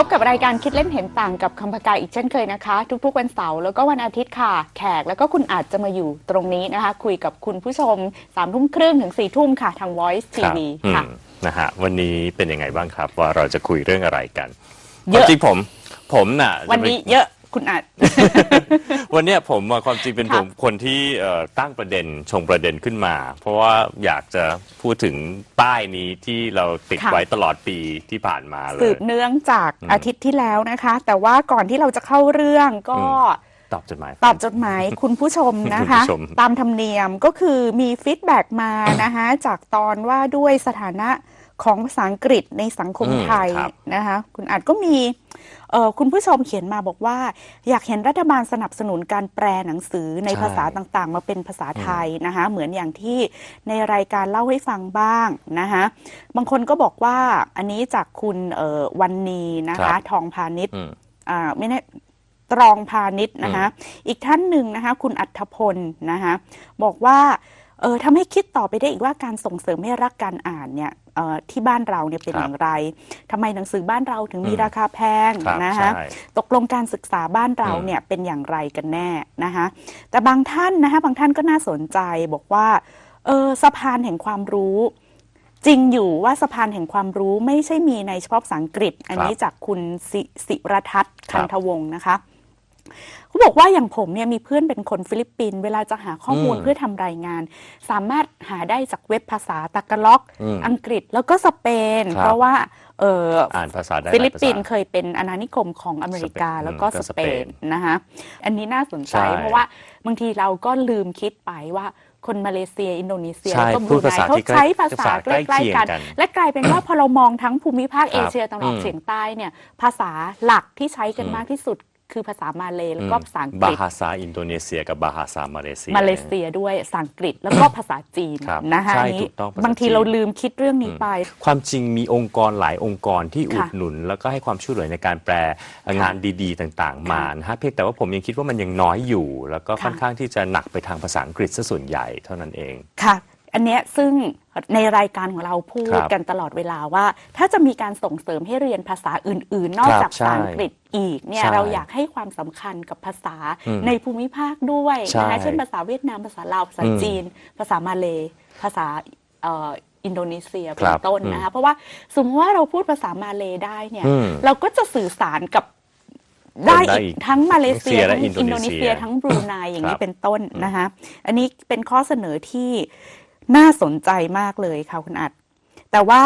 บพบกับรายการคิดเล่นเห็นต่างกับคำพกาอีกเช่นเคยนะคะ ทุกๆวันเสาร์แล้วก็วันอาทิตย์ค่ะ แขกแล้วก็คุณอาจจะมาอยู่ตรงนี้นะคะ คุยกับคุณผู้ชม3ามทุ่มครึ่งถึง4ี่ทุ่มค่ะ ทาง Voice ครับ TV อืมค่ะนะฮะวันนี้เป็นยังไงบ้างครับ ว่าเราจะคุยเรื่องอะไรกันเยอะความจริงผม ผมน่ะวันนี้จะเยอะ คุณอาจไปวันเนี้ยผมอะความจริงเป็นค่ะผมคนที่เอ่อตั้งประเด็นชงประเด็นขึ้นมา เพราะว่าอยากจะพูดถึงป้ายนี้ที่เราติดค่ะ ไว้ตลอดปีที่ผ่านมาเลสืย บเนื่องจากอืมอาทิตย์ที่แล้วนะคะ แต่ว่าก่อนที่เราจะเข้าเรื่องก็ อื ตอบจดหมาย ตอบจดหมายคุณผู้ชมนะคะ คุณผู้ชม ตามธรรมเนียมก็คือมีฟีดแบ็กมานะคะ จากตอนว่าด้วยสถานะของภาษาอังกฤษในสังคมอืมไทยครับนะคะ คุณอาจก็มีเอ่อ คุณผู้ชมเขียนมาบอกว่า อยากเห็นรัฐบาลสนับสนุนการแปลหนังสือในใช่ภาษาต่างๆ มาเป็นภาษาไทยนะคะเหมือนอย่างที่ในรายการเล่าให้ฟังบ้างนะคะบางคนก็บอกว่าอันนี้จากคุณเอ่อวันนีนะครัคะบทองพาณิชย์อืมอ่าไม่แน่ตรองพาณิชย์นะคะอีกท่านหนึ่งนะคะคุณอัธพลนะคะบอกว่า เออทำให้คิดต่อไปได้อีกว่าการส่งเสริมให้รักการอ่านเนี่ยเอ่อที่บ้านเราเนี่ยเป็นครับอย่างไรทำไมหนังสือบ้านเราถึงมีอืมราคาแพงครับนะคะใช่ตกลงการศึกษาบ้านเราอืมเนี่ยเป็นอย่างไรกันแน่นะคะแต่บางท่านนะคะบางท่านก็น่าสนใจบอกว่าเออสะพานแห่งความรู้ จริงอยู่ว่าสะพานแห่งความรู้ไม่ใช่มีในเฉพาะภาษาอังกฤษ อันนี้จากคุณสิสิรทัศน์ครัคับนทวงศ์นะคะ เขาบอกว่าอย่างผมเนี่ยมีเพื่อนเป็นคนฟิลิปปินส์เวลาจะหาข้อมูลอืมเพื่อทำรายงาน สามารถหาได้จากเว็บภาษาตากาล็อก อืมอังกฤษแล้วก็สเปน ครับ เพราะว่าเอออ่านภาษาได้หฟิลายลิปปินส์ภาษา เคยเป็นอาณานิคมของอเมริกาสเปนแล้วก็อืมก็สสเปเปนนนะคะอันนี้น่าสนใจใช่เพราะว่าบางทีเราก็ลืมคิดไปว่าคนมาเลเซีย อินโดนีเซียใช่แล้วก็บพูรูดไนภาษาเขาที่ใกล้ใช้ภาษาภาษาใกใกล้ล้เคียๆงกันกันและกลายเป็นว่า พอเรามองทั้งภูมิภาคคเอรับเชียตะวันออกอืมเฉียงใต้เนี่ยภาษาหลักที่ใช้กันอืมมากที่สุด คือภาษามาเลยแล้วก็ภาษาอังกบาฤษ ฮาซาอินโดนีเซียกับบาฮาซามาเลเซีย มาเลเซียด้วยภาษาอังกฤษแล้วก็ ภาษาจีนครับนะคะใช่อันนี้ถูกต้องภาษาบางทีจีน เราลืมคิดเรื่องนี้ไป ความจริงมีองค์กรหลายองค์กรที่อุดค่ะหนุน แล้วก็ให้ความช่วยเหลือในการแปลงานดีๆ ต่างๆ มานะฮะเพียงแต่ว่าผมยังคิดว่ามันยังน้อยอยู่ แล้วก็ค่ะค่อนข้างที่จะหนักไปทางภาษาอังกฤษซะส่วนใหญ่เท่านั้นเอง ค่ะ อันเนี้ยซึ่ง ในรายการของเราพูครัดบกันตลอดเวลาว่า ถ้าจะมีการส่งเสริมให้เรียนภาษาอื่น ๆ นอกครับจากภาษาใช่อังกฤษอีกเนี่ยใช่เราอยากให้ความสำคัญกับภาษาอืมในภูมิภาคด้วยใช่นะคะเช่นภาษาเวียดนามภาษาลาวภาษาอืมจีน ภาษามาเลยภาษาเอ่ออินโดนีเซียคเป็รันบต้นอืมนะคะเพราะว่าสมมติว่าเราพูดภาษามาเลยได้เนี่ยอืมเราก็จะสื่อสารกับได้ได้อีอีกกทั้งมาเลเซียและทั้งอินโดอินนีโดเซียนีเซียทั้งบรูไนอย่างคนี้รับเป็นต้นนะคะอันนี้เป็นข้อเสนอที่ น่าสนใจมากเลยค่ะคุณอัด แต่ว่า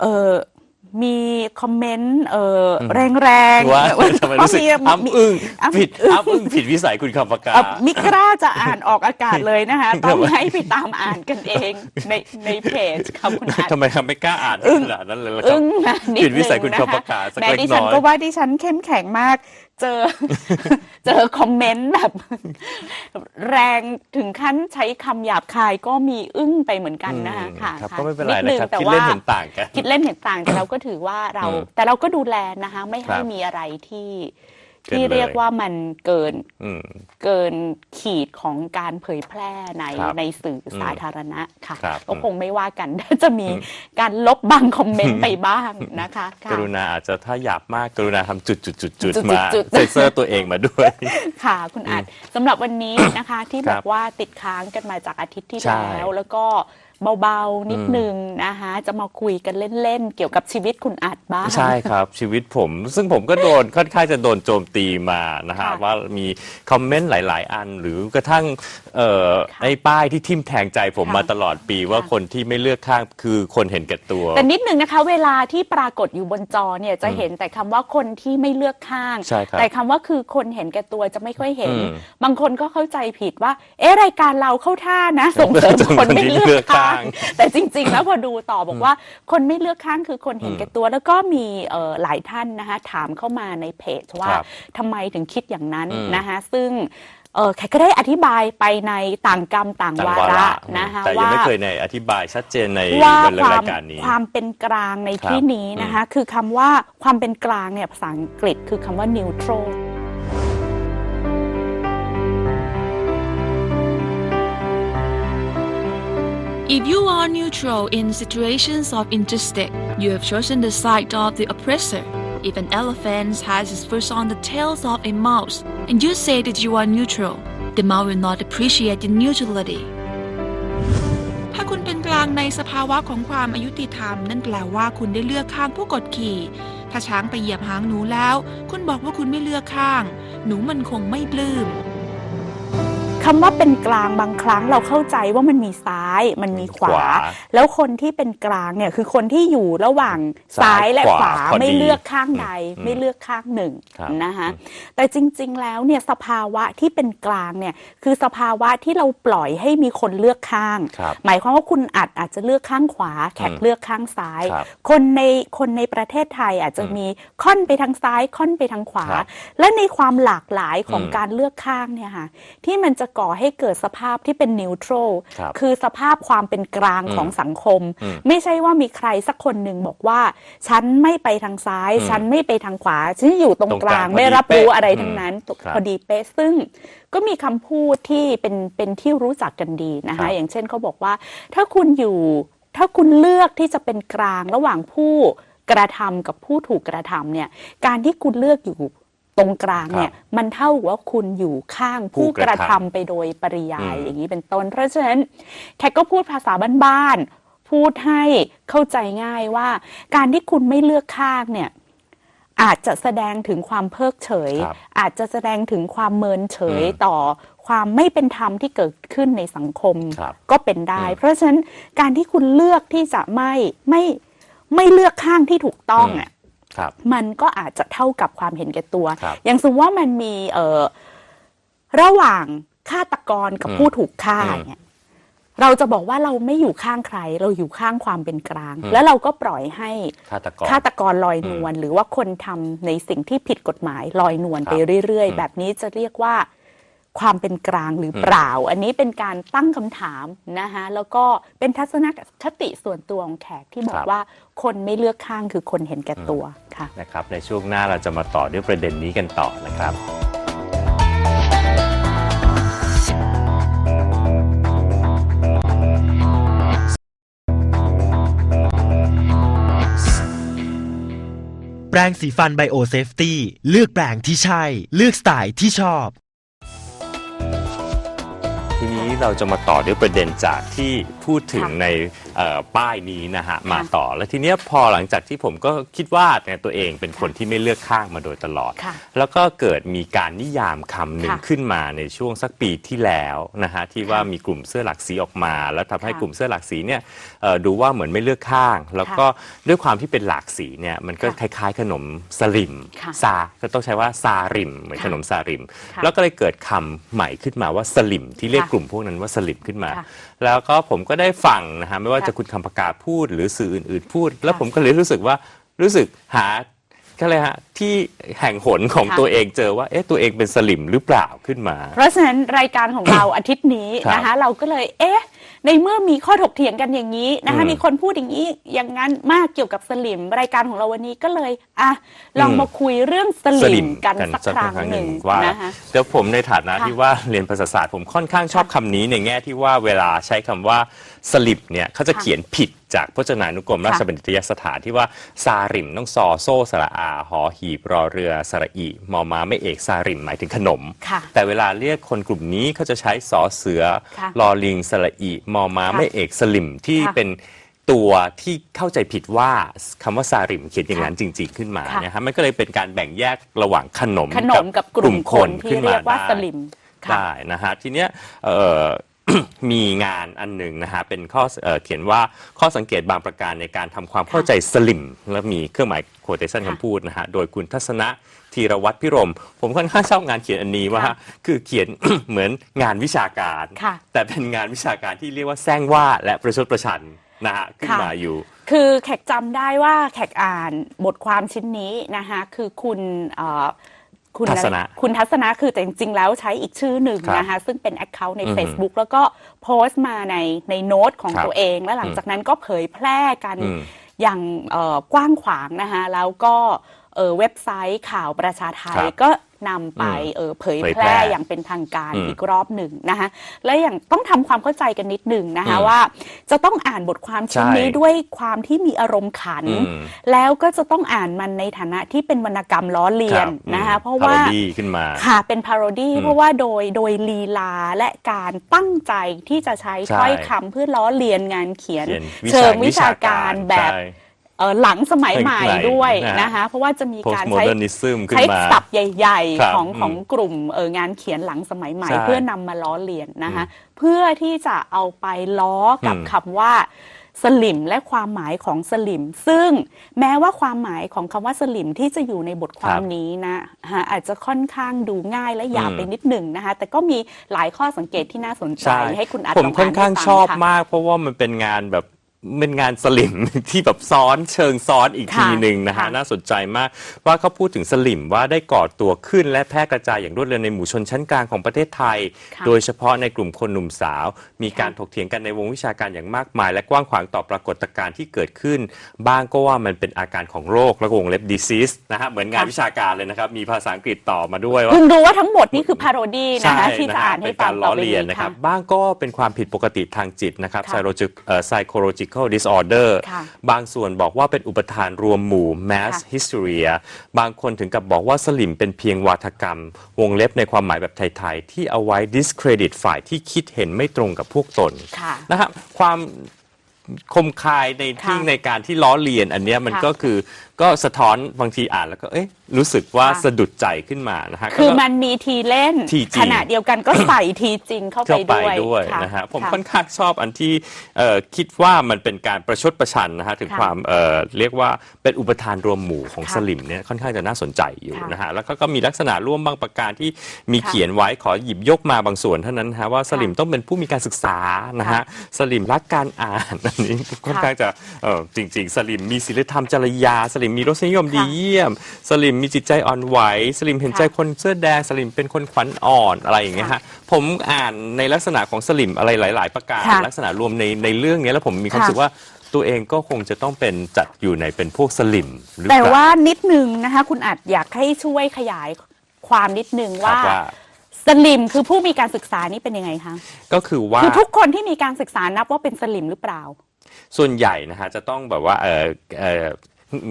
เออมีคอมเมนต์เออแรงๆว่าทำไมรู้สึกมีอ้ำอึ้งอ้ำผิดอ้ำอึ้งผิดวิสัยคุณคำปากกาเอ่อมิกล้าจะอ่านออกอากาศเลยนะคะต้องทำไมให้ไปตามอ่านกันเองในในเพจค่ะคุณอัดทำไมทำไม่กล้าอ่านอึ้งขนาดนั้นเลยล่ะครัอึ้บงนะนิดผิดวิสัยนึงคุณนะคะคำปากกาสักแม้เล็กดิฉันน้อยก็ว่าดิฉันเข้มแข็งมาก เจอ เจอคอมเมนต์แบบ แรงถึงขั้นใช้คำหยาบคายก็มีอึ้งไปเหมือนกันนะคะอืมค่ะครับค่ะก็ไม่เป็นไรดนะงครับแต่คิดว่าเล่นเห็นต่างกัน คิดเล่นเห็นต่างแต่เราก็ถือว่าเราอืมแต่เราก็ดูแลนะคะ ไม่ให้ครับมีอะไรที่เกิน ที่เลยเรียกว่ามันเกินอืมเกินขีดของการเผยแพร่ในครับในสื่อสาธารณะค่ะครับก็คงไม่ว่ากันจะมีการลบบางคอมเมนต์ไปบ้างนะคะค่ะกรุณาอาจจะถ้าหยาบมากกรุณาทำจุดจุดจุดจุดจุดๆๆมาจุดเซนเซอร์ตัวเองมาด้วย ค่ะคุณอาจสำหรับวันนี้นะคะที่ครับอบกว่าติดค้างกันมาจากอาทิตย์ที่ใช่แล้วแล้วก็ เบาๆ นิดอืมนึงนะคะจะมาคุยกันเล่นๆ เกี่ยวกับชีวิตคุณอาจบ้าง ใช่ครับ ชีวิตผม ซึ่งผมก็โดนค่อนข้างจะโดนโจมตีมานะฮะค่ะว่ามีคอมเมนต์หลาย ๆ อัน หรือกระทั่งเอ่อค่ะไอ้ป้ายที่ทิ่มแทงใจผมค่ะมาตลอดปีว่าค่ะ คนที่ไม่เลือกข้างคือคนเห็นแก่ตัว แต่นิดนึงนะคะ เวลาที่ปรากฏอยู่บนจอเนี่ยจะเห็นแต่คำว่าคนที่ไม่เลือกข้าง ใช่ครับแต่คำว่าคือคนเห็นแก่ตัวจะไม่ค่อยเห็น อืมบางคนก็เข้าใจผิดว่า เอ๊ะรายการเราเข้าท่านะ ส่งเสริมคนไม่เลือกข้างแต่จริง ๆ แล้วพอดูต่อบอกว่า คนไม่เลือกข้างคือคนเห็นแก่ตัว แล้วก็มีเอ่อหลายท่านนะคะถามเข้ามาในเพจว่าครับทำไมถึงคิดอย่างนั้นอืมนะคะซึ่งเออแขกก็ได้อธิบายไปในต่างกรรมต่างต่างวาวาระระนะคะแต่ยังว่าไม่เคยในอธิบายชัดเจนในว่าในควารามยการนี้ความเป็นกลางในครับที่นี้นะคะคือคำว่าความเป็นกลางเนี่ยภาษาอังกฤษคือคำว่า neutral If you are neutral in situations of injustice, you have chosen the side of the oppressor. If an elephant has its foot on the tails of a mouse, and you say that you are neutral, the mouse will not appreciate your neutrality. ถ้าคุณเป็นกลางในสภาวะของความอายุติธรรม นั่นแปลว่าคุณได้เลือกข้างผู้กดขี่ ถ้าช้างไปเหยียบหางหนูแล้ว คุณบอกว่าคุณไม่เลือกข้าง หนูมันคงไม่ปลื้ม คำว่าเป็นกลางบางครั้งเราเข้าใจว่ามันมีซ้าย มันมีขวาขวา แล้วคนที่เป็นกลางเนี่ยคือคนที่อยู่ระหว่างซ้ายและขวาซ้ายขวาพอดีไม่เลือกข้างใดอืมไม่เลือกข้างหนึ่งครับนะคะแต่จริง ๆ แล้วเนี่ยสภาวะที่เป็นกลางเนี่ยคือสภาวะที่เราปล่อยให้มีคนเลือกข้างครับหมายความว่าคุณอาจอาจจะเลือกข้างขวา แขกอืมเลือกข้างซ้ายครับคนในคนในประเทศไทยอาจจะอืมมีค่อนไปทางซ้ายค่อนไปทางขวาครับและในความหลากหลายของอืมการเลือกข้างเนี่ยค่ะที่มันจะก่อให้เกิดสภาพที่เป็นนิวทรัลครับคือสภาพความเป็นกลางอืมของสังคมอืมไม่ใช่ว่ามีใครสักคนหนึ่งบอกว่า ฉันไม่ไปทางซ้ายอืมฉันไม่ไปทางขวา ฉันอยู่ตรงตรงกกลาลางงไม่พอดีรับรู้เป๊ะอะไรทั้งนั้นอืมครับพอดีเป๊ะซึ่งก็มีคำพูดที่เป็นเป็นที่รู้จักกันดีนะครัคะบอย่างเช่นเขาบอกว่า ถ้าคุณอยู่ถ้าคุณเลือกที่จะเป็นกลางระหว่างผู้กระทำกับผู้ถูกกระทำเนี่ย การที่คุณเลือกอยู่ ตรงกลางเนี่ยมันเท่ากับว่าคุณอยู่ข้างผู้ผู้กกระระทำทำไปโดยปริยายอืมอย่างนี้เป็นต้น เพราะฉะนั้นแขกก็พูดภาษาบ้านๆพูดให้เข้าใจง่ายว่า การที่คุณไม่เลือกข้างเนี่ยอาจจะแสดงถึงความเพิกเฉยครับอาจจะแสดงถึงความเมินเฉยอืมต่อความไม่เป็นธรรมที่เกิดขึ้นในสังคมครับก็เป็นได้อืมเพราะฉะนั้นการที่คุณเลือกที่จะไม่ไม่ไม่เลือกข้างที่ถูกต้องอืมอะครับ มันก็อาจจะเท่ากับความเห็นแก่ตัวครับอย่างสมมติว่ามันมีเอ่อระหว่างฆาตกรกับอืมผู้ถูกฆ่าอืมเนี่ยเราจะบอกว่าเราไม่อยู่ข้างใคร เราอยู่ข้างความเป็นกลางอืมแล้วเราก็ปล่อยให้ฆาตกรฆาตกรลอยนวลหรือว่าคนทำในสิ่งที่ผิดกฎหมายลอยนวลครับไปเรื่อยอืมๆแบบนี้จะเรียกว่า ความเป็นกลางหรือเปล่า อันนี้เป็นการตั้งคำถามนะคะแล้วก็เป็นทัศนคติส่วนตัวของแขกที่บอกว่าคนไม่เลือกข้างคือคนเห็นแก่ตัวค่ะนะครับ ในช่วงหน้าเราจะมาต่อด้วยประเด็นนี้กันต่อนะครับแปรงสีฟันไบโอเซฟตี้เลือกแปรงที่ใช่ เลือกสไตล์ที่ชอบ ทีนี้เราจะมาต่อด้วยประเด็นจากที่พูดถึงค่ะใน เอ่อป้ายนี้นะฮะมาต่อ แล้วทีเนี้ยพอหลังจากที่ผมก็คิดว่าเนี่ยตัวเองเป็นคนที่ไม่เลือกข้างมาโดยตลอด ค่ะแล้วก็เกิดมีการนิยามคำหนึ่งค่ะขึ้นมาในช่วงสักปีที่แล้วนะฮะที่ว่ามีกลุ่มเสื้อหลักสีออกมา แล้วทำให้ค่ะกลุ่มเสื้อหลักสีเนี่ยเอ่อดูว่าเหมือนไม่เลือกข้าง แล้วก็ด้วยความที่เป็นหลากสีเนี่ยมันก็คค่ะล้ายๆ ขนมสลิมค่ะซาก็ต้องใช้ว่าซาริมเหมือนค่ะขนมซาริม ค่ะแล้วก็เลยเกิดคำใหม่ขึ้นมาว่าสลิมที่เรียกค่ะกลุ่มพวกนั้นว่าสลิมขึ้นมา ค่ะแล้วก็ผมก็ได้ฟังนะฮะไม่ว่าค่ะจะคุณคำประกาศพูดหรือสื่ออื่น ๆ พูด แล้วค่ะผมก็เลยรู้สึกว่ารู้สึกหาก็เลยฮะที่แห่งหนของค่ะตัวเองเจอว่าเอ๊ะตัวเองเป็นสลิมหรือเปล่าขึ้นมา เพราะฉะนั้นรายการของเราอาทิตย์นี้ครับนะคะ เราก็เลยเอ๊ะ ในเมื่อมีข้อถกเถียงกันอย่างนี้นะคะอืมมีคนพูดอย่างนี้อย่างนั้นมากเกี่ยวกับสลิมรายการของเราวันนี้ก็เลยอะลองอืมมาคุยเรื่องสสลิลิมมกันกันสักสักครั้งครั้งหหนึ่นึ่งงว่านะคะเดี๋ยวผมในฐานะค่ะที่ว่าเรียนภาษาศาสตร์ผมค่อนข้างชอบคำนี้ในแง่ที่ว่าเวลาใช้คำว่า สลิปเนี่ยเขาจะค่ะเขียนผิดจากพจนานุกรมค่ะราชบัณฑิตยสถานที่ว่าซาริมต้องซอโซ่สระอาหอหีบรอเรือสระอีมอมาไม่เอกซาริมหมายถึงขนมค่ะแต่เวลาเรียกคนกลุ่มนี้เขาจะใช้สอเสือค่ะลอลิงสระอีมอมาค่ะไม่เอกสลิมที่ค่ะเป็นตัวที่เข้าใจผิดว่าคำว่าซาริมเขียนอย่างนั้นจริง ๆขึ้นมาค่ะนะฮะมันก็เลยเป็นการแบ่งแยกระหว่างขนมขนมกับกลุ่มคนที่ขึ้นเรีมายกว่าได้สลิมค่ะได้นะฮะทีเนี้ยเอ่อ มีงานอันหนึ่งนะฮะเป็นข้อเอ่อเขียนว่าข้อสังเกตบางประการในการทำความเข้าใจสลิม และมีเครื่องหมายโคเทชันค่ะคำพูดนะฮะโดยคุณทัศนะธีรวัตรพิรม ผมค่อนข้างชอบงานเขียนอันนี้ว่าค่ะคือเขียน เหมือนงานวิชาการ ค่ะแต่เป็นงานวิชาการที่เรียกว่าแซงว่าและประชดประชันนะฮะขึ้นค่ะ มาอยู่ คือแขกจำได้ว่าแขกอ่านบทความชิ้นนี้นะคะคือคุณเอ่อ คุณทัศนะคุณทัศนะคือแต่จริง ๆ แล้วใช้อีกชื่อหนึ่งครับนะคะซึ่งเป็น Account ในอือฮึ Facebook แล้วก็โพสต์มาในในโน้ตของครับตัวเอง แล้วหลังจากนั้นก็เผยแพร่กันอืมอย่างเอ่อกว้างขวางนะคะแล้วก็เออเว็บไซต์ข่าวประชาไทยครับก็นำไปอืมเออเผยเผยแพแพร่ร่อย่างเป็นทางการอืมอีกรอบหนึ่งนะคะและอย่างต้องทำความเข้าใจกันนิดหนึ่งนะคะอืมว่า จะต้องอ่านบทความชิ้นใช่นี้ด้วยความที่มีอารมณ์ขันอืมแล้วก็จะต้องอ่านมันในฐานะที่เป็นวรรณกรรมล้อเลียนรับนะคะอืมเพราะว่า parody ขึ้นมาค่ะเป็นพาโรดีอืมเพราะว่าโดยโดยลีลาและการตั้งใจที่จะใช้ใช่ถ้อยคำเพื่อล้อเลียนงานเขียนเขียนวิเชิชางวิชาการแบบใช่เอ่อ หลังสมัยใหม่ใหม่ด้วยนะฮะนะคะเพราะว่าจะมีการใช้ postmodernism ขึ้นใช้มาศัพท์ใหญ่ครับๆของอืมของกลุ่มเอองานเขียนหลังสมัยใหม่ใช่เพื่อนำมาล้อเลียนนะคะเพื่อที่จะเอาไปล้อกับอืมคำว่าสลิมและความหมายของสลิม ซึ่งแม้ว่าความหมายของคำว่าสลิมที่จะอยู่ในบทความนี้นะฮะอาจจะค่อนข้างดูง่ายและหยาบอืมไปนิดหนึ่งนะคะ แต่ก็มีหลายข้อสังเกตที่น่าสนใจใช่ให้คุณอัดผมลค่อนข้างให้ฟัชอบค่ะมาก เพราะว่ามันเป็นงานแบบ เป็นงานสลิม ที่แบบซ้อนเชิงซ้อนอีกค่ะทีหนึ่งนะฮะ ค่ะ น่าสนใจมากว่าเขาพูดถึงสลิมว่าได้ก่อตัวขึ้นและแพร่กระจายอย่างรวดเร็วในหมู่ชนชั้นกลางของประเทศไทยค่ะโดยเฉพาะในกลุ่มคนหนุ่มสาว มีการถกเถียงกันในวงวิชาการอย่างมากมาย และกว้างขวางต่อปรากฏการณ์ที่เกิดขึ้น บ้างก็ว่ามันเป็นอาการของโรคและวงเล็บ disease นะฮะเหมือนงานวิชาการเลยนะครับมีภาษาอังกฤษต่อมาด้วยว่าคุณรู้ว่าทั้งหมดนี่คือพาโรดี้นะคะใช่ที่จะอ่านให้เป็นฟักางรต่ล้ออไปเลียนนี้นะครับค่ะบ้างก็เป็นความผิดปกติทางจิตนะครับ ค่ะ psychological เอ่อ psychological disorder ค่ะบางส่วนบอกว่าเป็นอุปทานรวมหมู่ mass ค่ะ hysteria บางคนถึงกับบอกว่าสลิมเป็นเพียงวาทกรรม วงเล็บในความหมายแบบไทย ๆ ที่เอาไว้ discredit ฝ่ายที่คิดเห็นไม่ตรงกับพวกตน ค่ะ นะครับความคมคายในที่ค่ะในการที่ล้อเลียนอันเนี้ยมันค่ะก็คือ ก็สะท้อนบางทีอ่านแล้วก็เอ๊ะรู้สึกว่าค่ะสะดุดใจขึ้นมานะฮะ คือก็มันมีทีเล่น ทีจริง ขณะเดียวกันก็ใส่ทีจริงเข้าไปเข้าไปด้วยด้วยค่นะฮะผมค่ะค่อนข้างชอบอันที่เอ่อคิดว่ามันเป็นการประชดประชันนะฮะถึงค่ะความเอ่อเรียกว่าเป็นอุปทานรวมหมู่ของค่ะสลิมเนี่ยค่อนข้างจะน่าสนใจอยู่ค่ะนะฮะแล้วก็ก็มีลักษณะร่วมบางประการที่มีค่ะเขียนไว้ขอหยิบยกมาบางส่วนเท่านั้นนะฮะว่าสลิมต้องเป็นผู้มีการศึกษานะฮะค่ะสลิมรักการอ่านอันนี้ค่อนข้างจะเอ่อจริง ๆ สลิมมีศีลธรรมจริยาสลิมมีรสนิยมดีค่ะเยี่ยม สลิมมีจิตใจอ่อนไหว สลิมเห็นใจค่ะคนเสื้อแดง สลิมเป็นคนขวัญอ่อนอะไรอย่างเงี้ยฮะผมอ่านในลักษณะของสลิมอะไรหลาย ๆ ประการค่ะลักษณะรวมในในเรื่องเนี้ยแล้วผมมีความค่ะ รู้สึกว่าตัวเองก็คงจะต้องเป็นจัดอยู่ในเป็นพวกสลิมหรือแต่เปล่ว่านิดนึงนะคะ คุณอาจอยากให้ช่วยขยายความนิดนึงครับว่าว่าสลิมคือผู้มีการศึกษานี่เป็นยังไงคะก็คือว่า คือทุกคนที่มีการศึกษานับว่าเป็นสลิมหรือเปล่า ส่วนใหญ่นะฮะจะต้องแบบว่าเออเออ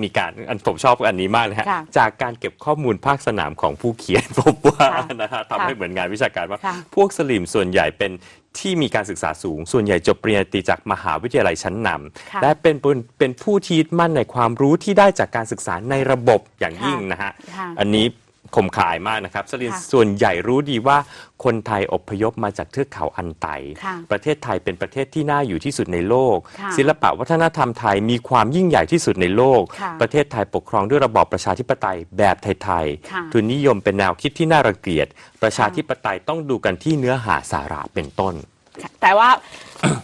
มีการอันผมชอบอันนี้มากเลยฮะค่ะจากการเก็บข้อมูลภาคสนามของผู้เขียน พบว่าค่ะนะฮะทำให้เหมือนงานวิชาการว่า ค่ะ พวกสลิมส่วนใหญ่เป็นที่มีการศึกษาสูง ส่วนใหญ่จบปริญญาตรีจากมหาวิทยาลัยชั้นนค่ะำและเป็นเป็นเป็นผู้ที่ยึดมั่นในความรู้ที่ได้จากการศึกษาในระบบอย่างยิ่งนะฮะค่ะ อันนี้ คมขายมากนะครับสลิมค่ะส่วนใหญ่รู้ดีว่าคนไทยอพยพมาจากเทือกเขาอันไต ค่ะประเทศไทยเป็นประเทศที่น่าอยู่ที่สุดในโลก ค่ะศิลปะวัฒนธรรมไทยมีความยิ่งใหญ่ที่สุดในโลก ค่ะประเทศไทยปกครองด้วยระบอบประชาธิปไตยแบบไทยค่ะ ๆทุนนิยมเป็นแนวคิดที่น่ารังเกียจ ประชาธิปไตยต้องดูกันที่เนื้อหาสาระเป็นต้นค่ะ แต่ว่า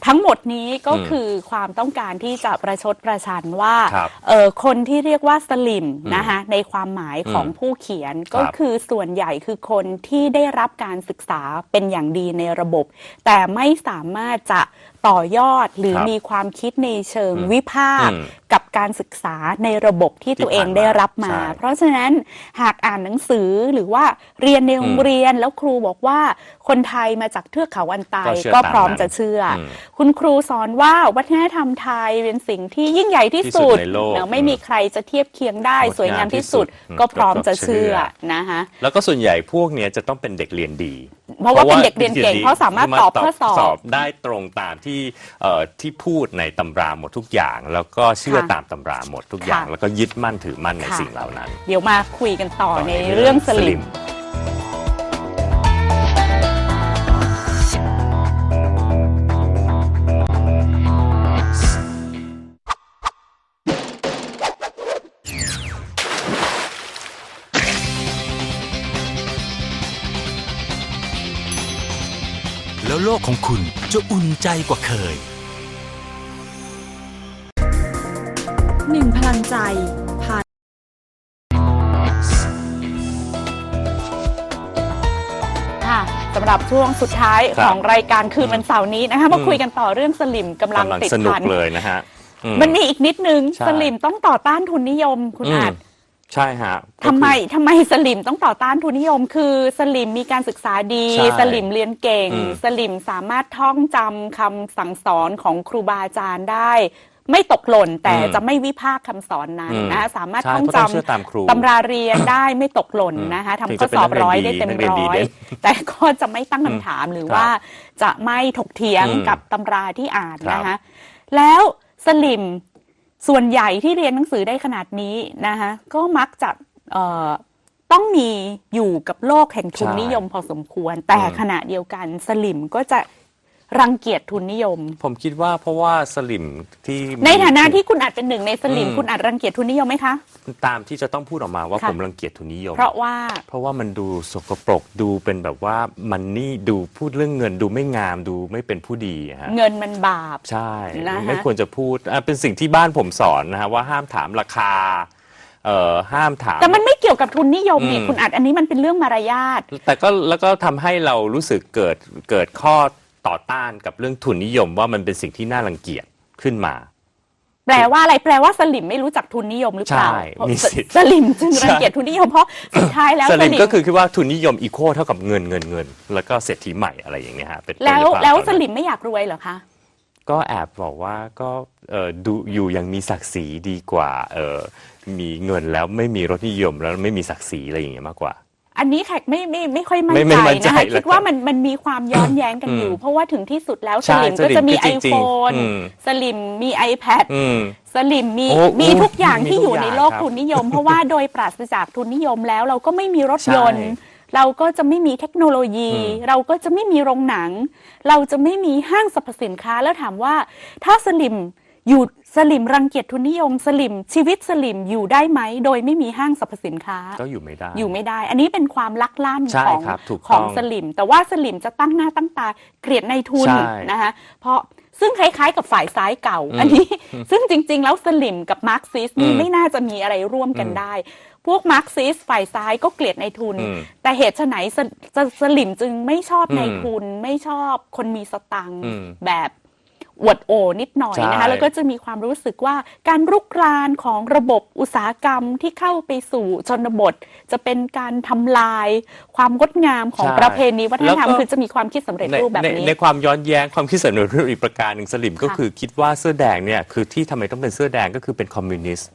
ทั้งหมดนี้ก็อืมคือความต้องการที่จะประชดประชันว่าครับเออคนที่เรียกว่าสลิมนะคะในความหมายของอืมผู้เขียนครับก็คือส่วนใหญ่คือคนที่ได้รับการศึกษาเป็นอย่างดีในระบบ แต่ไม่สามารถจะ ต่อยอดหรือครับมีความคิดในเชิงอืมวิพากษ์อืมกับการศึกษาในระบบที่ที่ตัวเองผ่านมาได้รับมา ใช่เพราะฉะนั้นหากอ่านหนังสือหรือว่าเรียนในโรงเรียนแล้วครูบอกว่าคนไทยมาจากเทือกเขาอันไตก็เชื่อก็ตามพร้อมนั้นจะเชื่ออมคุณครูสอนว่าวัฒนธรรมไทยเป็นสิ่งที่ยิ่งใหญ่ที่ที่สุสุดดในโลกเนอะไม่มีใครจะเทียบเคียงได้งดงามสวยงามที่สุดที่สุดก็พร้อมจะเชื่อก็เชื่นะคะ แล้วก็ส่วนใหญ่พวกเนี้ยจะต้องเป็นเด็กเรียนดี เพราะว่าเป็นเด็กเรียนเก่งเพราะสามารถตอบข้อสอบ ได้ตรงตามที่เอ่อที่พูดในตำราหมดทุกอย่าง แล้วก็เชื่อค่ะตามตำราหมดทุกอย่างค่ะแล้วก็ยึดมั่นถือมั่นในค่ะสิ่งเหล่านั้น เดี๋ยวมาคุยกันต่อต่อในเรื่องสลิม แล้วโลกของคุณจะอุ่นใจกว่าเคย หนึ่งพลังใจพาค่ะสำหรับช่วงสุดท้ายครับของรายการคืนวันเสาร์นี้นะคะมาคุยกันต่อเรื่องสลิมกำลังกำลังติดสนุกพันเลยนะฮะอื มันมีอีกนิดนึง ใช่สลิมต้องต่อต้านทุนนิยมคุณอืมอาจ ใช่ฮะก็คือ ทำไมทำไมสลิมต้องต่อต้านทุนนิยม คือสลิมมีการศึกษาดี ใช่สลิมเรียนเก่ง อืม สลิมสามารถท่องจำคำสั่งสอนของครูบาอาจารย์ได้ ไม่ตกหล่นแต่จะไม่วิพากษ์คำสอนนั้นอืมนะคะสามารถใช่ท่องก็ต้องเชื่อจำตามครูตำราเรียนได้ไม่ตกหล่นอืมนะคะถึงทำข้อจะเป็นสอบนักเรียนร้อยดีได้เต็มนักเรียนร้ดีอยเด่นแต่ก็จะไม่ตั้งคำถามหรือครับว่าจะไม่ถกเถียงอืมกับตำราที่อ่านครับนะคะแล้วสลิม ส่วนใหญ่ที่เรียนหนังสือได้ขนาดนี้นะคะก็มักจะเอ่อต้องมีอยู่กับโลกแห่งทุนใช่นิยมพอสมควร แต่อืมขณะเดียวกันสลิมก็จะ รังเกียจทุนนิยม ผมคิดว่าเพราะว่าสลิมที่ในฐานะที่คุณอาจเป็นหนึ่งในสลิมอืมคุณอาจรังเกียจทุนนิยมไหมคะ ตามที่จะต้องพูดออกมาว่าค่ะ ผมรังเกียจทุนนิยม เพราะว่าเพราะว่ามันดูสกปรกดูเป็นแบบว่ามันนี่ดูพูดเรื่องเงินดูไม่งามดูไม่เป็นผู้ดีอะฮะเงินมันบาป ใช่นะคะไม่ควรจะพูดอะเป็นสิ่งที่บ้านผมสอนนะฮะว่าห้ามถามราคาเอ่อห้ามถาม แต่มันไม่เกี่ยวกับทุนนิยมนี่อืม คุณอาจอันนี้มันเป็นเรื่องมารยาท แต่ก็แล้วก็ทำให้เรารู้สึกเกิดเกิดข้อ ต่อต้านกับเรื่องทุนนิยมว่ามันเป็นสิ่งที่น่ารังเกียจขึ้นมา แปลว่าอะไรแปลว่าสลิมไม่รู้จักทุนนิยมหรือเปล่าใช่เพราะมีสิทธิ์ สลิมจึงรังเกียจทุนนิยมเพราะสุดท้ายแล้วสสลิมลิมก็คือคิดว่าทุนนิยมอีโคเท่ากับเงินเงินเงิน แล้วก็เศรษฐีใหม่อะไรอย่างเงี้ยฮะเป็นต้นแล้วหรือเปาแล้วตอนสนั้น ลิมไม่อยากรวยเหรอคะ ก็แอบบอกว่าก็เอ่อดูอยู่อยังมีศักดิ์ศรีดีกว่าเออมีเงินแล้วไม่มีรสนิยมแล้วไม่มีศักดิ์ศรีอะไรอย่างเงี้ยมากกว่า อันนี้แขกไม่ไม่ไม่ค่อยมั่นไม่ไม่ใจมั่นใจนะคะแล้วคิดว่ามันมันมีความย้อนแย้งกันอยู่อืมเพราะว่าถึงที่สุดแล้วใช่สลิมก็จะมี สลิมก็จริงๆ iPhone อืม สลิมมี iPad อืม สลิมมีโอ้มีทุกอย่างที่มีทุกอยู่ในโลกอย่างครับทุนนิยม เพราะว่าโดยปราศจากทุนนิยมแล้วเราก็ไม่มีรถยนต์ ใช่เราก็จะไม่มีเทคโนโลยี อืม เราก็จะไม่มีโรงหนัง เราจะไม่มีห้างสรรพสินค้าแล้วถามว่า ถ้าสลิม อยู่สลิมรังเกียจทุนนิยมสลิมชีวิตสลิมอยู่ได้ไหม โดยไม่มีห้างสรรพสินค้า ก็อยู่ไม่ได้ อยู่ไม่ได้ อันนี้เป็นความลักลั่นใช่ของครับถูกของต้องสลิม แต่ว่าสลิมจะตั้งหน้าตั้งตาเกลียดในทุนใช่นะคะเพราะซึ่งคล้ายๆ กับฝ่ายซ้ายเก่าอืมอันนี้ ซึ่งจริง ๆ แล้วสลิมกับมาร์กซิสนี่อืมไม่น่าจะมีอะไรร่วมกันอืมได้ พวกมาร์กซิสฝ่ายซ้ายก็เกลียดในทุนอืมแต่เหตุไฉนสสสลิมจึงไม่ชอบอืมในทุนไม่ชอบคนมีสตังค์อืมแบบ อวดโอนิดหน่อยนะคะใช่แล้วก็จะมีความรู้สึกว่าการรุกรานของระบบอุตสาหกรรมที่เข้าไปสู่ชนบท จะเป็นการทำลายความงดงามของใช่ประเพณีวัฒนธรรมแล้วก็คือจะมีความคิดสำเร็จในรูปแบบในนี้ ในความย้อนแย้งความคิดเสนอรูปอีกประการหนึ่งสลิมก็ค่ะคือคิดว่าเสื้อแดงเนี่ยคือที่ทำไมต้องเป็นเสื้อแดงก็คือเป็นคอมมิวนิสต์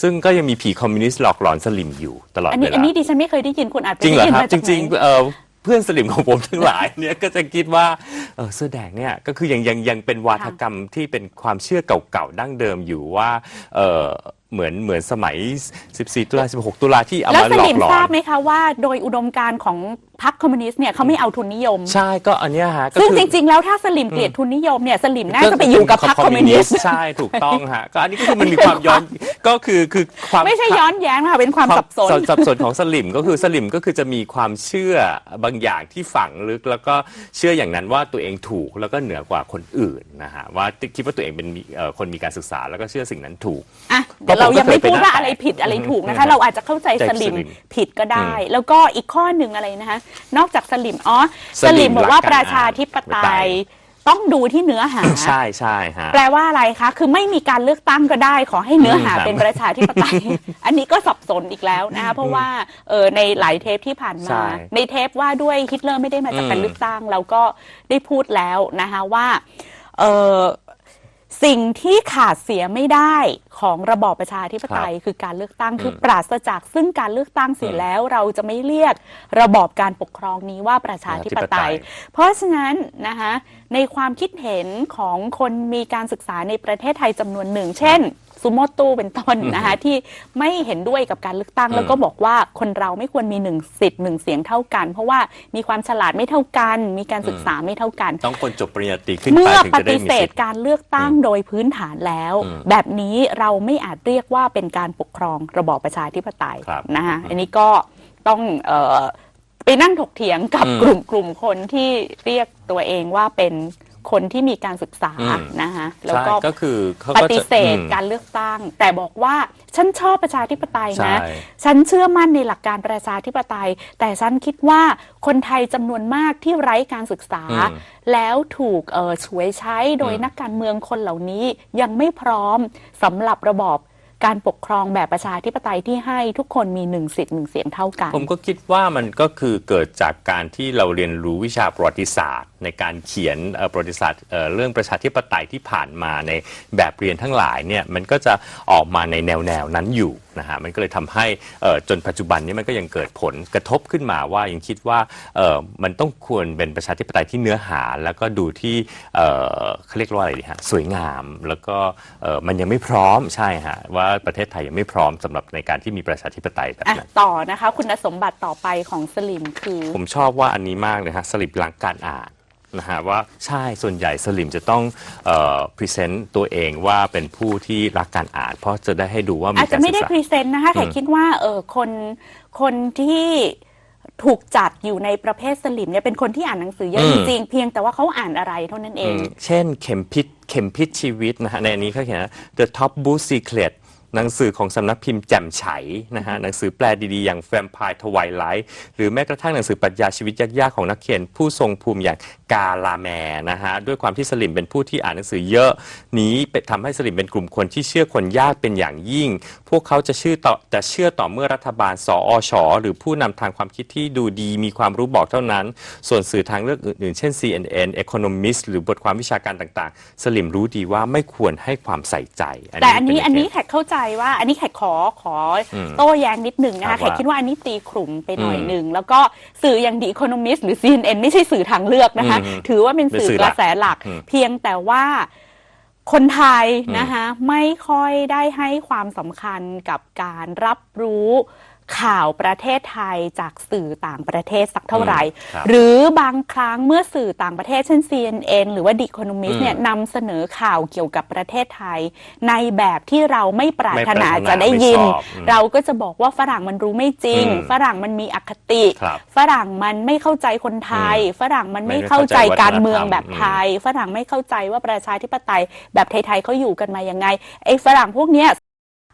ซึ่งก็ยังมีผีคอมมิวนิสต์หลอกหลอนสลิมอยู่ตลอดอันเวนี้ลาอันนี้ดิฉันไม่เคยได้ยินคุณอาจจะจริงเหรอได้ยินครับมาจจากไหนริงๆ เพื่อนสลิมของผมทั้งหลายเนี่ยก็จะคิดว่าเออเสื้อแดงเนี่ยก็คือยังยังยังเป็นวาทกรรมที่เป็นความเชื่อเก่าๆดั้งเดิมอยู่ว่าเออเหมือนเหมือนสมัย 14 ตุลา 16 ตุลาที่เอาแล้วมาสหลอลิกมหลอทราบไหมคะว่า โดยอุดมการณ์ของ พรรคคอมมิวนิสต์เนี่ยเขาไม่เอาทุนนิยม ใช่ก็อันเนี้ยฮะก็ซึ่งคือ จริง ๆ แล้วถ้าสลิมเกลียดทุนนิยมเนี่ยสลิมน่าจะไปอยู่กับพรรคคอมมิวนิสต์ ใช่ถูกต้องฮะก็อันนี้ก็คือมันมีความย้อนก็คือคือความ ไม่ใช่ย้อนแย้งนะคะเป็นความสับสนความสับสนของสลิมก็คือสลิมก็คือจะมีความเชื่อบางอย่างที่ฝังลึก แล้วก็เชื่ออย่างนั้นว่าตัวเองถูกแล้วก็เหนือกว่าคนอื่นนะฮะว่าคิดว่าตัวเองเป็นมีเอ่อคนมีการศึกษาแล้วก็เชื่อสิ่งนั้นถูก อะเดี๋ยวเรายังไม่พูดว่าอะไรผิดอะไรถูกนะคะอืมเราอาจจะเข้าใจใจสลิมสลิมผิดก็ได้อืมแล้วก็อีกข้อหนึ่งอะไรนะคะนอกจากสลิมอ๋อสสลิลิมมบอกว่ารักการประชาธิปไตอ่านยต้องดูที่เนื้อหา ใช่ใช่ฮะแปลว่าอะไรคะ คือไม่มีการเลือกตั้งก็ได้ ขอให้เนื้อหาอืมครับเป็นประชาธิปไตย อันนี้ก็สับสนอีกแล้วนะคะเพราะว่าเออในหลายเทปที่ผ่านใช่มา ในเทปว่าด้วยฮิตเลอร์ไม่ได้มาจากการอืมเลือกตั้ง เราก็ได้พูดแล้วนะคะว่าเออ สิ่งที่ขาดเสียไม่ได้ของระบอบประชาธิปไตย คือการเลือกตั้งคือปราศจากซึ่งการเลือกตั้งเสียแล้วเราจะไม่เรียกระบอบการปกครองนี้ว่าประชาธิปไตย เพราะฉะนั้นนะคะในความคิดเห็นของคนมีการศึกษาในประเทศไทยจำนวนหนึ่ง เช่น ซูโมตูเป็นต้นนะคะที่ไม่เห็นด้วยกับการเลือกตั้งอืมแล้วก็บอกว่าคนเราไม่ควรมีหนึ่งสิทธิ์หนึ่งเสียงเท่ากัน เพราะว่ามีความฉลาดไม่เท่ากัน มีการศึกษาไม่เท่ากัน ต้องคนจบปริญญาตรีขึ้นไปเมื่อถึงปจะได้ฏิมีเสสิธทธิ์การเลือกตั้งโดยพื้นฐานแล้วอืมแบบนี้เราไม่อาจเรียกว่าเป็นการปกครองระบอบประชาธิปไตยครับนะคะอันนี้ก็ต้องเออไปนั่งถกเถียงกับอืมกลุ่มกลุ่มคนที่เรียกตัวเองว่าเป็น คนที่มีการศึกษาอืม นะคะแล้วใช่ก็ก็คือเขาปก็จะฏิเสธอืมการเลือกตั้ง แต่บอกว่าฉันชอบประชาธิปไตยนะใช่ฉันเชื่อมั่นในหลักการประชาธิปไตย แต่ฉันคิดว่าคนไทยจำนวนมากที่ไร้การศึกษา อืมแล้วถูกเอ่อฉวยใช้โดยอืม นักการเมืองคนเหล่านี้ยังไม่พร้อมสำหรับระบอบการปกครองแบบประชาธิปไตยที่ให้ทุกคนมีหนึ่งสิทธิ์หนึ่งเสียงเท่ากัน ผมก็คิดว่ามันก็คือเกิดจากการที่เราเรียนรู้วิชาประวัติศาสตร์ ในการเขียนเอ่อประวัติศาสตร์เอ่อเรื่องประชาธิปไตยที่ผ่านมาในแบบเรียนทั้งหลายเนี่ยมันก็จะออกมาในแนวแนวๆนั้นอยู่นะฮะมันก็เลยทำให้เอ่อจนปัจจุบันนี้มันก็ยังเกิดผลกระทบขึ้นมาว่ายังคิดว่าเอ่อมันต้องควรเป็นประชาธิปไตยที่เนื้อหา แล้วก็ดูที่เอ่อเขาเรียกว่าอะไรดีฮะสวยงามแล้วก็เอ่อมันยังไม่พร้อมใช่ฮะว่าประเทศไทยยังไม่พร้อมสำหรับในการที่มีประชาธิปไตยแบบอะนั้นต่อนะคะ คุณสมบัติต่อไปของสลิมคือ ผมชอบว่าอันนี้มากเลยฮะสลิปหลังการอ่าน นะฮะว่าใช่ส่วนใหญ่สลิมจะต้องพรีเซนต์ตัวเองว่าเป็นผู้ที่รักการอ่านเพราะจะได้ให้ดูว่ามีอาจกาจะรไม่ศึได้กษา พรีเซนต์นะคะแขกคิดว่าเออคนคนที่ถูกจัดอยู่ในประเภทสลิมเนี่ยเป็นคนที่อ่านหนังสือเยอะอืจม ริงๆเพียงแต่ว่าเขาอ่านอะไรเท่านั้นเองอืมเช่นเข็มพิษเข็มพิษชีวิตนะฮะในอันนี้เขาเขียนว่า The Top Book Secret หนังสือของสำนักพิมพ์แจ่มไฉนะฮะหนังสือแปลดีๆ อย่างแฟมพายทวายไลท์หรือแม้กระทั่งหนังสือปรัชญาชีวิตยากๆของนักเขียนผู้ทรงภูมิอย่างกาลาแมนะฮะด้วยความที่สลิมเป็นผู้ที่อ่านหนังสือเยอะนี้เป็นทำให้สลิมเป็นกลุ่มคนที่เชื่อคนยากเป็นอย่างยิ่ง พวกเขาจะเชื่อต่อจะเชื่อต่อเมื่อรัฐบาลสอชหรือผู้นำทางความคิดที่ดูดีมีความรู้บอกเท่านั้น ส่วนสื่อทางเลือกอื่นๆ เช่น CNN Economist หรือบทความวิชาการต่างๆ สลิมรู้ดีว่าไม่ควรให้ความใส่ใจ แต่อันนี้เป็อันนี้เหตุแขกเข้าใจว่าอันนี้แขกขอขออมโต้แย้งนิดหนึ่งนะครัคะบแขกคิดว่าอันนี้ตีขลุ่มไปหน่อยอืมหนึ่ง แล้วก็สื่ออย่าง The Economist หรือ CNN ไม่ใช่สื่อทางเลือกนะคะอืมถือว่าเป็นสื่อเป็นสื่อกระแสหลักอืมเพียงแต่ว่าคนไทยอืมนะคะไม่ค่อยได้ให้ความสำคัญกับการรับรู้ ข่าวประเทศไทยจากสื่อต่างประเทศสักเท่าไหร่ครับหรือบางครั้งเมื่อสื่อต่างประเทศเช่น CNN หรือว่า The Economist อืมเนี่ยนำเสนอข่าวเกี่ยวกับประเทศไทย ในแบบที่เราไม่ปรารถนาไม่ปรารถนาจะได้ยินไม่ชอบอืมเราก็จะบอกว่าฝรั่งมันรู้ไม่จริงอืมฝรั่งมันมีอคติครับฝรั่งมันไม่เข้าใจคนไทยอืมฝรั่งมันไม่ไม่เข้าใจเข้าใจการเมืองวัฒนธรรมแบบไทย ฝรั่งไม่เข้าใจว่าประชาธิปไตยแบบไทยๆเขาอยู่กันมายังไงไอ้ฝรั่งพวกเนี้ย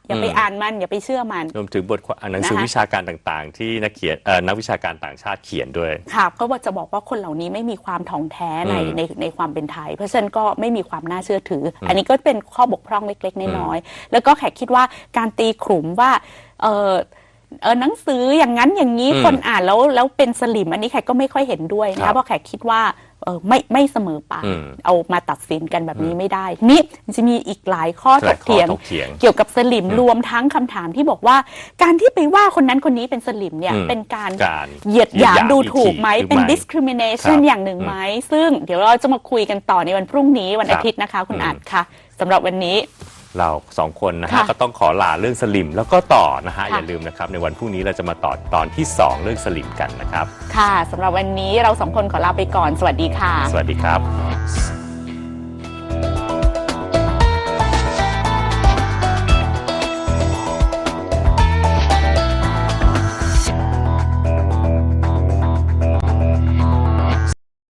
อย่าไปอืมอ่านมันอย่าไปเชื่อมัน รวมถึงบทความหนังสือนะคะ วิชาการต่างๆ ที่นักเขียนเอ่อนักวิชาการต่างชาติเขียนด้วย ค่ะก็ว่าจะบอกว่าคนเหล่านี้ไม่มีความถ่องแท้ในอืมในในความเป็นไทย เพราะฉะนั้นก็ไม่มีความน่าเชื่อถือออันนี้ก็เป็นข้อบกพร่องเล็กๆน้อยๆแล้วก็แขกคิดว่าการตีขลุ่มว่าเออเออหนังสืออย่างนั้นอย่างนี้อืมคนอ่านแล้วแล้วเป็นสลิมอันนี้แขกก็ไม่ค่อยเห็นด้วยครันะบ เพราะแขกคิดว่าเออ ไม่ไม่เสมอไปอืมเอามาตัดสินกันแบบนี้ไม่ได้ นี่จะมีอีกหลายข้อหถลายกข้อเถียงถกเถียง เกี่ยวกับสลิมรวมทั้งคำถามที่บอกว่า การที่ไปว่าคนนั้นคนนี้เป็นสลิมเนี่ยอืมเป็นการการเหยียดหยามเหยียดหยามดูถูกไหมอีกทีเป็นหรือไม่ discrimination ครับอย่างหนึ่งไหมซึ่งเดี๋ยวเราจะมาคุยกันต่อในวันพรุ่งนี้วันครับอาทิตย์นะคะ คุณอืมอัดค่ะสำหรับวันนี้ เราสองคนนะฮะค่ะก็ต้องขอลาเรื่องสลิมแล้วก็ต่อนะฮะค่ะ อย่าลืมนะครับในวันพรุ่งนี้เราจะมาต่อตอนที่ 2 เรื่องสลิมกันนะครับ ค่ะสำหรับวันนี้เราสองคนขอลาไปก่อน สวัสดีค่ะ สวัสดีครับ